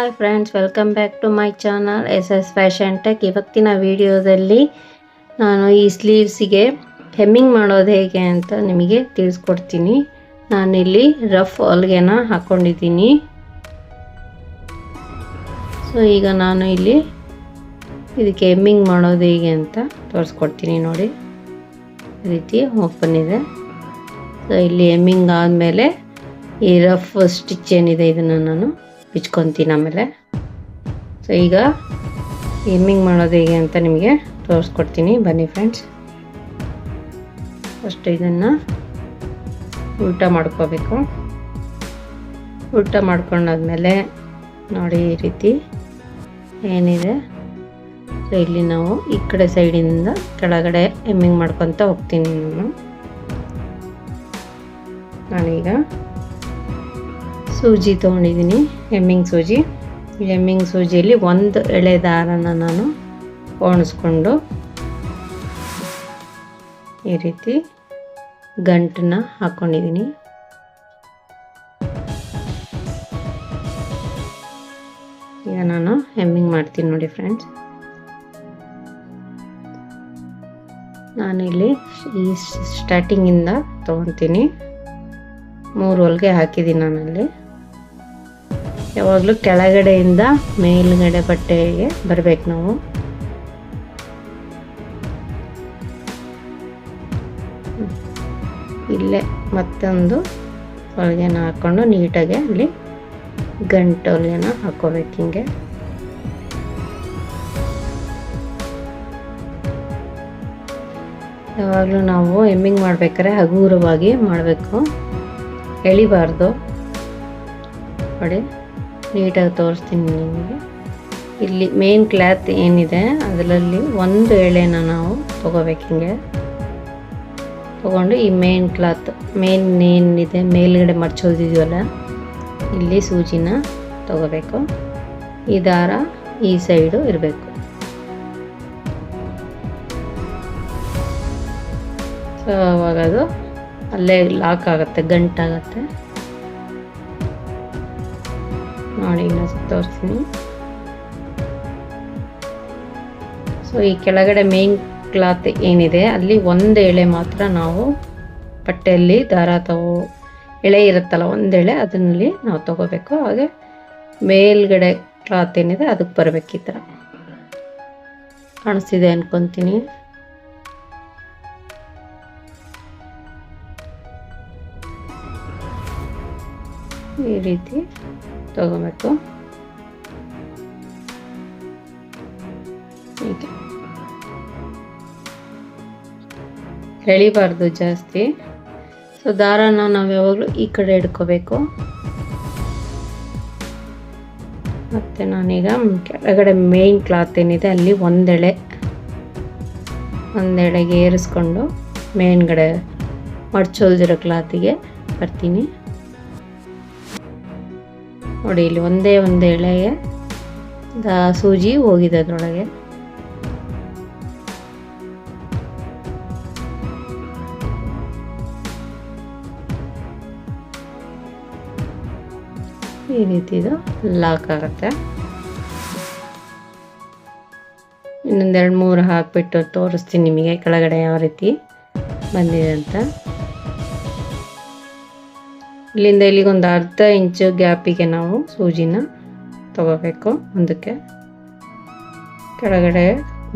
Hi friends, welcome back to my channel S S fashion tech. ಇವತ್ತಿನ ವಿಡಿಯೋದಲ್ಲಿ ನಾನು ಈ ಸ್ಲೀವ್ಸಿಗೆ ಹೆಮ್ಮಿಂಗ್ ಮಾಡೋದು ಹೇಗೆ ಅಂತ ನಿಮಗೆ ತಿಳಿಸ್ಕೊಡ್ತೀನಿ. ನಾನಿಲ್ಲಿ ರಫ್ ಹೊಲ್ಗೆನ ಹಾಕ್ಕೊಂಡಿದ್ದೀನಿ ಸೊ ಈಗ ನಾನು ಇಲ್ಲಿ ಇದಕ್ಕೆ ಹೆಮ್ಮಿಂಗ್ ಮಾಡೋದು ಹೇಗೆ ಅಂತ ತೋರಿಸ್ಕೊಡ್ತೀನಿ ನೋಡಿ. ರೀತಿ ಓಪನ್ ಇದೆ. ಸೊ ಇಲ್ಲಿ ಹೆಮ್ಮಿಂಗ್ ಆದಮೇಲೆ ಈ ರಫ್ ಸ್ಟಿಚ್ ಏನಿದೆ ಇದನ್ನು ನಾನು ಬಿಚ್ಕೊತೀನಿ ಆಮೇಲೆ. ಸೊ ಈಗ ಎಮ್ಮಿಂಗ್ ಮಾಡೋದು ಹೇಗೆ ಅಂತ ನಿಮಗೆ ತೋರಿಸ್ಕೊಡ್ತೀನಿ. ಬನ್ನಿ ಫ್ರೆಂಡ್ಸ್ ಫಸ್ಟ್ ಇದನ್ನು ಊಟ ಮಾಡ್ಕೋಬೇಕು. ಊಟ ಮಾಡ್ಕೊಂಡಾದ್ಮೇಲೆ ನೋಡಿ ಈ ರೀತಿ ಏನಿದೆ. ಸೊ ಇಲ್ಲಿ ನಾವು ಈ ಕಡೆ ಸೈಡಿಂದ ಕೆಳಗಡೆ ಎಮ್ಮಿಂಗ್ ಮಾಡ್ಕೊತ ಹೋಗ್ತೀನಿ ನಾನು. ನಾನೀಗ ಸೂಜಿ ತೊಗೊಂಡಿದ್ದೀನಿ, ಹೆಮ್ಮಿಂಗ್ ಸೂಜಿ. ಎಮ್ಮಿಂಗ್ ಸೂಜಿಯಲ್ಲಿ ಒಂದು ಎಳೆ ದಾರನ ನಾನು ಒಣಸ್ಕೊಂಡು ಈ ರೀತಿ ಗಂಟನ್ನ ಹಾಕ್ಕೊಂಡಿದ್ದೀನಿ ಈಗ ನಾನು ಹೆಮ್ಮಿಂಗ್ ಮಾಡ್ತೀನಿ ನೋಡಿ ಫ್ರೆಂಡ್ಸ್. ನಾನಿಲ್ಲಿ ಈ ಸ್ಟಾರ್ಟಿಂಗಿಂದ ತೊಗೊತೀನಿ. ಮೂರು ಹೊಲಿಗೆ ಹಾಕಿದ್ದೀನಿ ನಾನಲ್ಲಿ. ಯಾವಾಗಲೂ ಕೆಳಗಡೆಯಿಂದ ಮೇಲ್ಗಡೆ ಬಟ್ಟೆಗೆ ಬರಬೇಕು ನಾವು. ಇಲ್ಲೇ ಮತ್ತೊಂದು ಹೊಲಿಗೆನ ಹಾಕ್ಕೊಂಡು ನೀಟಾಗಿ ಅಲ್ಲಿ ಗಂಟು ಹೊಲಿಗೆನ ಹಾಕ್ಕೋಬೇಕು ಹಿಂಗೆ. ಯಾವಾಗಲೂ ನಾವು ಎಮ್ಮಿಂಗ್ ಮಾಡ್ಬೇಕಾದ್ರೆ ಹಗುರವಾಗಿ ಮಾಡಬೇಕು. ಎಳಿಬಾರ್ದು. ನೋಡಿ. ನೀಟಾಗಿ ತೋರಿಸ್ತೀನಿ ನಿಮಗೆ. ಇಲ್ಲಿ ಮೇನ್ ಕ್ಲಾತ್ ಏನಿದೆ, ಅದರಲ್ಲಿ ಒಂದು ಎಳೆನ ನಾವು ತೊಗೋಬೇಕು ಹಿಂಗೆ. ತೊಗೊಂಡು ಈ ಮೇನ್ ಕ್ಲಾತ್ ಮೇನ್ ಏನಿದೆ ಮೇಲ್ಗಡೆ ಮಡ್ಚೋದಿದೆಯಲ್ಲ, ಇಲ್ಲಿ ಸೂಜಿನ ತೊಗೋಬೇಕು. ಈ ದಾರ ಈ ಸೈಡು ಇರಬೇಕು. ಸೊ ಅವಾಗ ಅದು ಅಲ್ಲೇ ಲಾಕ್ ಆಗುತ್ತೆ, ಗಂಟಾಗತ್ತೆ. ನೋಡಿ, ಇನ್ನು ತೋರಿಸ್ತೀನಿ ಸೊ ಈ ಕೆಳಗಡೆ ಮೇನ್ ಕ್ಲಾತ್ ಏನಿದೆ, ಅಲ್ಲಿ ಒಂದು ಎಳೆ ಮಾತ್ರ ನಾವು ಬಟ್ಟೆಯಲ್ಲಿ ದಾರ ತಗೋ ಎಳೆ ಇರುತ್ತಲ್ಲ, ಒಂದು ಎಳೆ ಅದನ್ನಲ್ಲಿ ನಾವು ತಗೋಬೇಕು. ಹಾಗೆ ಮೇಲ್ಗಡೆ ಕ್ಲಾತ್ ಏನಿದೆ, ಅದಕ್ಕೆ ಬರಬೇಕು ಈ ಥರ. ಕಾಣಿಸ್ತಿದೆ ಅನ್ಕೊತೀನಿ. ಈ ರೀತಿ. ತಗೋಬೇಕು. ಹೀಗೆ. ಎಳಿಬಾರ್ದು ಜಾಸ್ತಿ. ಸೊ ದಾರನ ನಾವು ಯಾವಾಗಲೂ ಈ ಕಡೆ ಹಿಡ್ಕೋಬೇಕು ಮತ್ತು ನಾನೀಗ ಕೆಳಗಡೆ ಮೇನ್ ಕ್ಲಾತ್ ಏನಿದೆ, ಅಲ್ಲಿ ಒಂದೆಳೆ, ಒಂದೆಳೆಗೆ ಏರಿಸ್ಕೊಂಡು ಮೇನ್ಗಡೆ ಮಡ್ಚೋಲ್ದಿರೋ ಕ್ಲಾತಿಗೆ ಬರ್ತೀನಿ. ನೋಡಿ, ಇಲ್ಲಿ ಒಂದೇ ಒಂದು ಎಳೆಗೆ ಸೂಜಿ ಹೋಗಿದೆ ಅದರೊಳಗೆ ಈ ರೀತಿ ಇದು ಲಾಕ್ ಆಗುತ್ತೆ. ಇನ್ನೊಂದೆರಡು ಮೂರು ಹಾಕ್ಬಿಟ್ಟು ತೋರಿಸ್ತೀನಿ ನಿಮಗೆ, ಕೆಳಗಡೆ ಯಾವ ರೀತಿ ಬಂದಿದೆ ಅಂತ. ಇಲ್ಲಿಂದ ಇಲ್ಲಿಗೊಂದು ಅರ್ಧ ಇಂಚು ಗ್ಯಾಪಿಗೆ ನಾವು ಸೂಜಿನ ತಗೋಬೇಕು. ಮುಂದಕ್ಕೆ ಕೆಳಗಡೆ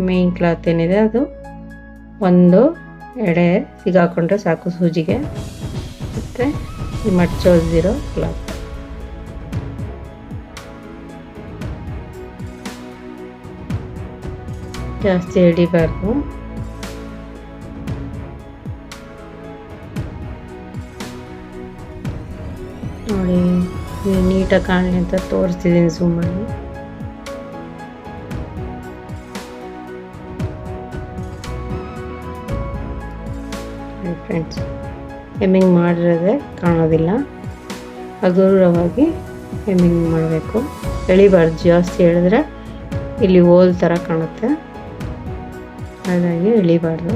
ಮೇನ್ ಕ್ಲಾತ್ ಏನಿದೆ ಅದು ಒಂದು ಎಡೆ ಸಿಗಾಕೊಂಡ್ರೆ ಸಾಕು ಸೂಜಿಗೆ. ಮತ್ತು ಈ ಮಡ್ಚೋದಿರೋ ಕ್ಲಾತ್ ಜಾಸ್ತಿ ಹಿಡಿಬಾರ್ದು ನೋಡಿ ನೀಟಾಗಿ ಕಾಣಲಿ ಅಂತ ತೋರಿಸ್ತಿದ್ದೀನಿ ಸುಮ್ಮನೆ ಫ್ರೆಂಡ್ಸ್ ಹೆಮ್ಮಿಂಗ್ ಮಾಡಿರೋದೆ ಕಾಣೋದಿಲ್ಲ. ಹಗುರವಾಗಿ ಹೆಮ್ಮಿಂಗ್ ಮಾಡಬೇಕು. ಎಳಿಬಾರ್ದು, ಜಾಸ್ತಿ ಹೇಳಿದ್ರೆ ಇಲ್ಲಿ ಹೋಲ್ ಥರ ಕಾಣುತ್ತೆ. ಹಾಗಾಗಿ ಎಳಿಬಾರ್ದು.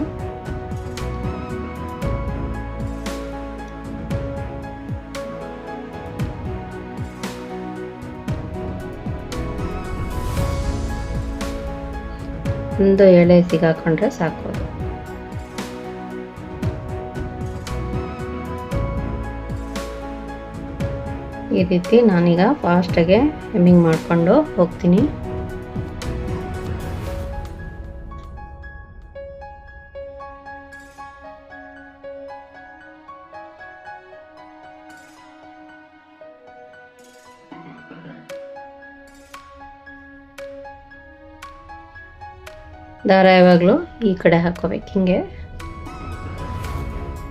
ಒಂದು ಎಳೆ ಸಿಗಾಕೊಂಡ್ರೆ ಸಾಕು. ಈ ರೀತಿ ನಾನೀಗ ಫಾಸ್ಟಾಗೆ ಹೆಮ್ಮಿಂಗ್ ಮಾಡಿಕೊಂಡು ಹೋಗ್ತೀನಿ. ದಾರ ಯಾವಾಗಲೂ ಈ ಕಡೆ ಹಾಕೋಬೇಕು. ಹಿಂಗೆ.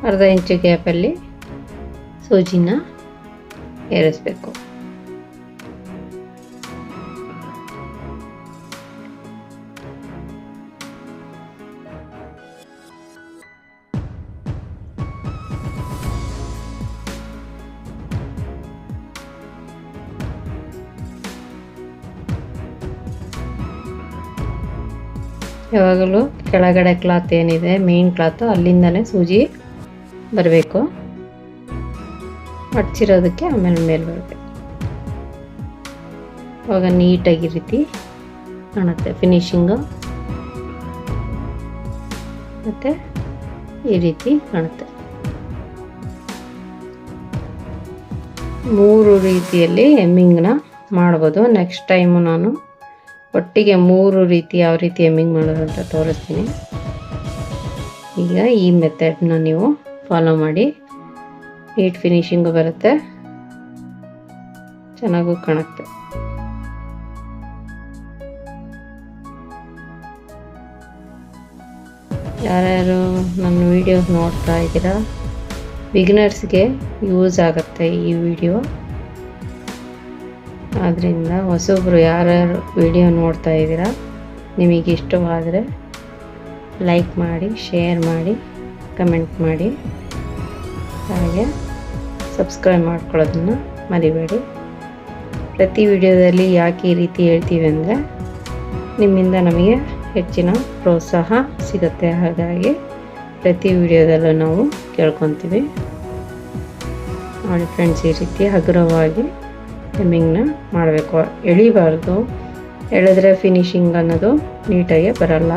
ಅರ್ಧ ಇಂಚು ಗ್ಯಾಪಲ್ಲಿ ಸೂಜಿನ ಏರಿಸ್ಬೇಕು. ಯಾವಾಗಲೂ ಕೆಳಗಡೆ ಕ್ಲಾತ್ ಏನಿದೆ ಮೇನ್ ಕ್ಲಾತು ಅಲ್ಲಿಂದನೇ ಸೂಜಿ ಬರಬೇಕು. ಹಚ್ಚಿರೋದಕ್ಕೆ ಆಮೇಲೆ ಮೇಲೆ ಬರಬೇಕು ಅವಾಗ ನೀಟಾಗಿ ರೀತಿ ಕಾಣುತ್ತೆ ಫಿನಿಶಿಂಗು ಮತ್ತು ಈ ರೀತಿ ಕಾಣುತ್ತೆ. ಮೂರು ರೀತಿಯಲ್ಲಿ ಎಮ್ಮಿಂಗ್ನ ಮಾಡ್ಬೋದು. ನೆಕ್ಸ್ಟ್ ಟೈಮು ನಾನು ಒಟ್ಟಿಗೆ ಮೂರು ರೀತಿ ಯಾವ ರೀತಿ ಎಮ್ಮಿಂಗ್ ಮಾಡೋದು ಅಂತ ತೋರಿಸ್ತೀನಿ. ಈಗ ಈ ಮೆಥಡ್ನ ನೀವು ಫಾಲೋ ಮಾಡಿ. ನೀಟ್ ಫಿನಿಶಿಂಗು ಬರುತ್ತೆ. ಚೆನ್ನಾಗೂ ಕಾಣುತ್ತೆ. ಯಾರ್ಯಾರು ನನ್ನ ವಿಡಿಯೋ ನೋಡ್ತಾ ಇದ್ದೀರಾ ಬಿಗಿನರ್ಸ್ಗೆ ಯೂಸ್ ಆಗುತ್ತೆ ಈ ವಿಡಿಯೋ ಆದ್ದರಿಂದ ಹೊಸೊಬ್ಬರು ಯಾರ್ಯಾರು ವಿಡಿಯೋ ನೋಡ್ತಾ ಇದ್ದೀರಾ, ನಿಮಗೆ ಇಷ್ಟವಾದರೆ ಲೈಕ್ ಮಾಡಿ ಶೇರ್ ಮಾಡಿ ಕಮೆಂಟ್ ಮಾಡಿ. ಹಾಗೆ ಸಬ್ಸ್ಕ್ರೈಬ್ ಮಾಡ್ಕೊಳ್ಳೋದನ್ನು ಮರಿಬೇಡಿ. ಪ್ರತಿ ವಿಡಿಯೋದಲ್ಲಿ ಯಾಕೆ ಈ ರೀತಿ ಹೇಳ್ತೀವಿ ಅಂದರೆ ನಿಮ್ಮಿಂದ ನಮಗೆ ಹೆಚ್ಚಿನ ಪ್ರೋತ್ಸಾಹ ಸಿಗುತ್ತೆ. ಹಾಗಾಗಿ ಪ್ರತಿ ವಿಡಿಯೋದಲ್ಲೂ ನಾವು ಕೇಳ್ಕೊತೀವಿ. ನೋಡಿ ಫ್ರೆಂಡ್ಸ್ ಈ ರೀತಿ ಹಗುರವಾಗಿ ಹೆಮ್ಮಿಂಗ್ನ ಮಾಡಬೇಕು. ಎಳಿಬಾರ್ದು. ಎಳೆದ್ರೆ ಫಿನಿಶಿಂಗ್ ಅನ್ನೋದು ನೀಟಾಗಿ ಬರಲ್ಲ.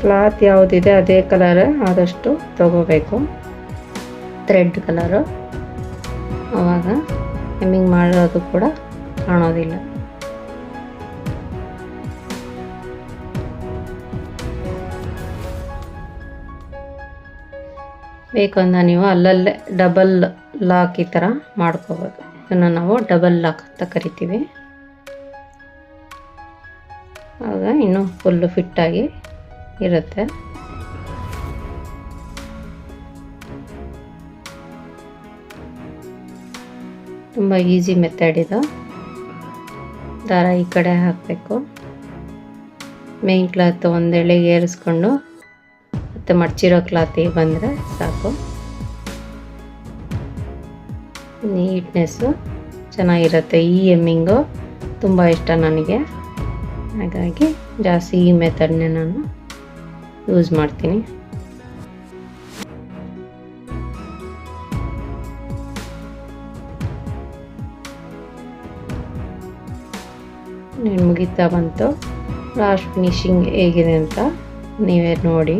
ಕ್ಲಾತ್ ಯಾವುದಿದೆ ಅದೇ ಕಲರ್ ಆದಷ್ಟು ತಗೋಬೇಕು. Thread colour. ಆವಾಗ ಹೆಮ್ಮಿಂಗ್ ಮಾಡೋದು ಕೂಡ ಕಾಣೋದಿಲ್ಲ. ಬೇಕು ಅಂದ ನೀವು ಅಲ್ಲಲ್ಲೇ ಡಬಲ್ ಲಾಕ್ ಈ ಥರ ಮಾಡ್ಕೋಬೋದು. ಇದನ್ನು ನಾವು ಡಬಲ್ ಲಾಕ್ ಅಂತ ಕರಿತೀವಿ. ಆಗ ಇನ್ನೂ ಫುಲ್ಲು ಫಿಟ್ಟಾಗಿ ಇರುತ್ತೆ. ತುಂಬ ಈಸಿ ಮೆಥಡ್ ಇದು. ದಾರ ಈ ಕಡೆ ಹಾಕಬೇಕು. ಮೇನ್ ಕ್ಲಾತ್ ಒಂದೆಳೆ ಏರಿಸ್ಕೊಂಡು ಮತ್ತು ಮಡ್ಚಿರೋ ಕ್ಲಾತಿಗೆ ಬಂದರೆ ಸಾಕು. ನೀಟ್ನೆಸ್ಸು ಚೆನ್ನಾಗಿರುತ್ತೆ. ಈ ಎಮ್ಮಿಂಗು ತುಂಬ ಇಷ್ಟ ನನಗೆ. ಹಾಗಾಗಿ ಜಾಸ್ತಿ ಈ ಮೆಥಡ್ನೇ ನಾನು ಯೂಸ್ ಮಾಡ್ತೀನಿ. ನೀನು ಮುಗಿತಾ ಬಂತು. ಲಾಸ್ಟ್ ಫಿನಿಶಿಂಗ್ ಹೇಗಿದೆ ಅಂತ ನೀವೇ ನೋಡಿ.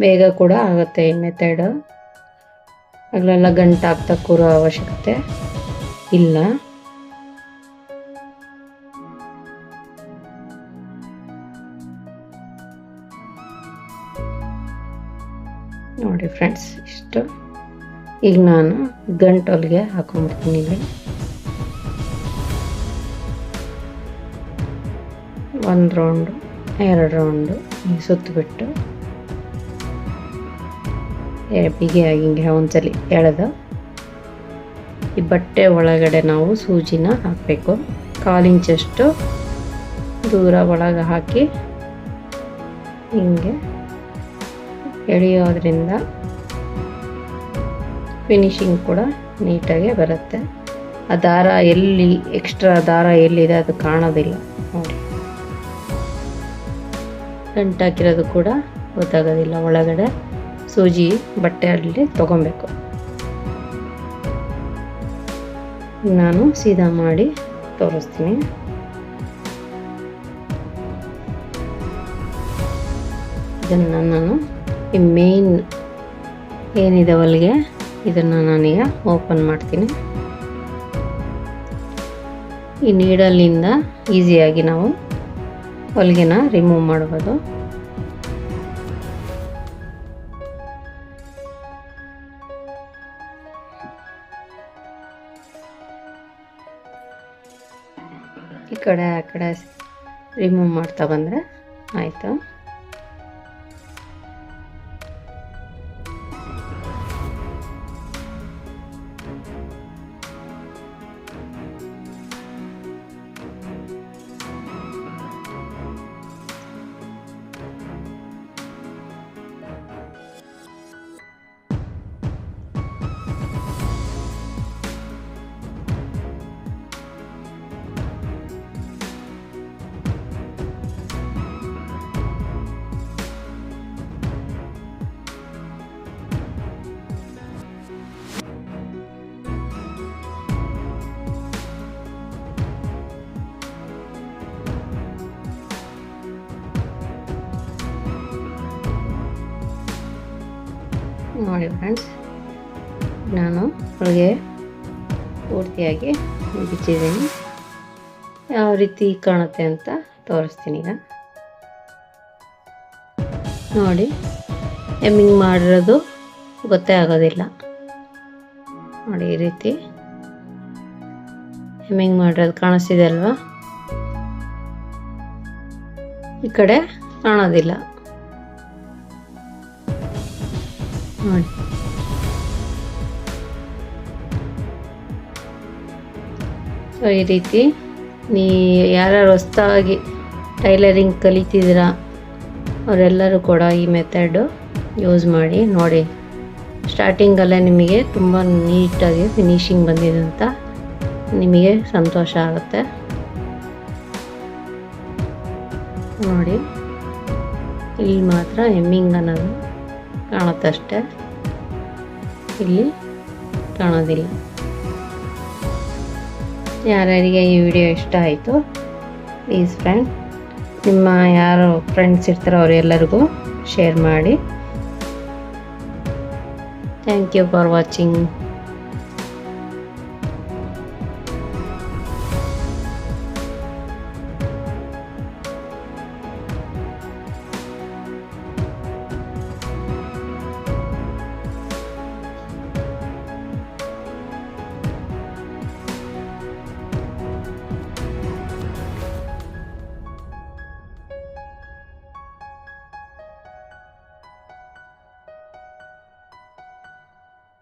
ಬೇಗ ಕೂಡ ಆಗುತ್ತೆ ಈ ಮೆಥಡ್ ಅಲ್ಲೆಲ್ಲ ಗಂಟು ಹಾಕ್ತಾ ಕೂರೋ ಅವಶ್ಯಕತೆ ಇಲ್ಲ. ನೋಡಿ ಫ್ರೆಂಡ್ಸ್ ಇಷ್ಟು. ಈಗ ನಾನು ಗಂಟೊಲಿಗೆ ಹಾಕೊಂಡ್ಬಿಡ್ತೀನಿ ಇಲ್ಲಿ. ಒಂದು ರೌಂಡು ಎರಡು ರೌಂಡು ಸುತ್ತಿಬಿಟ್ಟು ಸುತ್ತಬಿಟ್ಟು. ಬಿಗಿಯಾಗಿ ಹಿಂಗೆ ಒಂದ್ಸಲಿ ಎಳೆದು ಈ ಬಟ್ಟೆ ಒಳಗಡೆ ನಾವು ಸೂಜಿನ ಹಾಕಬೇಕು. ಕಾಲಿಂಚಷ್ಟು ದೂರ ಒಳಗೆ ಹಾಕಿ ಹಿಂಗೆ ಎಳೆಯೋದ್ರಿಂದ ಫಿನಿಶಿಂಗ್ ಕೂಡ ನೀಟಾಗೆ ಬರುತ್ತೆ. ಆ ದಾರ ಎಲ್ಲಿ, ಎಕ್ಸ್ಟ್ರಾ ದಾರ ಎಲ್ಲಿದೆ ಅದು ಕಾಣೋದಿಲ್ಲ. ನೋಡಿ. ಗಂಟಾಕಿರೋದು ಕೂಡ ಗೊತ್ತಾಗೋದಿಲ್ಲ ಒಳಗಡೆ. ಸೂಜಿ ಬಟ್ಟೆಯಲ್ಲಿ ತಗೊಬೇಕು. ನಾನು ಸೀದಾ ಮಾಡಿ ತೋರಿಸ್ತೀನಿ. ಇದನ್ನು ನಾನು ಈ ಮೇನ್ ಏನಿದೆ ಹೊಲಿಗೆ ಇದನ್ನು ನಾನೀಗ ಓಪನ್ ಮಾಡ್ತೀನಿ. ಈ ನೀಡಲ್ಲಿಂದ ಈಸಿಯಾಗಿ ನಾವು ಹೊಲಿಗೆನ ರಿಮೂವ್ ಮಾಡ್ಬೋದು. ಈ ಕಡೆ ಆ ಕಡೆ ರಿಮೂವ್ ಮಾಡ್ತಾ ಬಂದರೆ ಆಯಿತು? ನೋಡಿ ಫ್ರೆಂಡ್ಸ್ ನಾನು ಹೋಳಿಗೆ ಪೂರ್ತಿಯಾಗಿ ಬಿಚ್ಚಿದ್ದೀನಿ ಯಾವ ರೀತಿ ಕಾಣುತ್ತೆ ಅಂತ ತೋರಿಸ್ತೀನಿ ಈಗ. ನೋಡಿ ಎಮ್ಮಿಂಗ್ ಮಾಡಿರೋದು ಗೊತ್ತೇ ಆಗೋದಿಲ್ಲ. ನೋಡಿ ಈ ರೀತಿ ಎಮ್ಮಿಂಗ್ ಮಾಡಿರೋದು ಕಾಣಿಸ್ತಿದೆ ಅಲ್ವಾ? ಈ ಕಡೆ ಕಾಣೋದಿಲ್ಲ. ಸೊ ಈ ರೀತಿ ನೀ ಯಾರು ಹೊಸ್ತಾಗಿ ಟೈಲರಿಂಗ್ ಕಲಿತಿದ್ದೀರಾ, ಅವರೆಲ್ಲರೂ ಕೂಡ ಈ ಮೆಥಡು ಯೂಸ್ ಮಾಡಿ ನೋಡಿ. ಸ್ಟಾರ್ಟಿಂಗಲ್ಲೇ ನಿಮಗೆ ತುಂಬ ನೀಟಾಗಿ ಫಿನಿಶಿಂಗ್ ಬಂದಿದೆ ಅಂತ ನಿಮಗೆ ಸಂತೋಷ ಆಗುತ್ತೆ. ನೋಡಿ, ಇಲ್ಲಿ ಮಾತ್ರ ಹೆಮ್ಮಿಂಗ್ ಅನ್ನೋದು. ಕಾಣುತ್ತಷ್ಟೆ. ಇಲ್ಲಿ ಕಾಣೋದಿಲ್ಲ. ಯಾರ್ಯಾರಿಗೆ ಈ ವಿಡಿಯೋ ಇಷ್ಟ ಆಯಿತು ಪ್ಲೀಸ್ ಫ್ರೆಂಡ್ ನಿಮ್ಮ ಯಾರು ಫ್ರೆಂಡ್ಸ್ ಇರ್ತಾರೋ ಅವರೆಲ್ಲರಿಗೂ ಶೇರ್ ಮಾಡಿ. Thank you for watching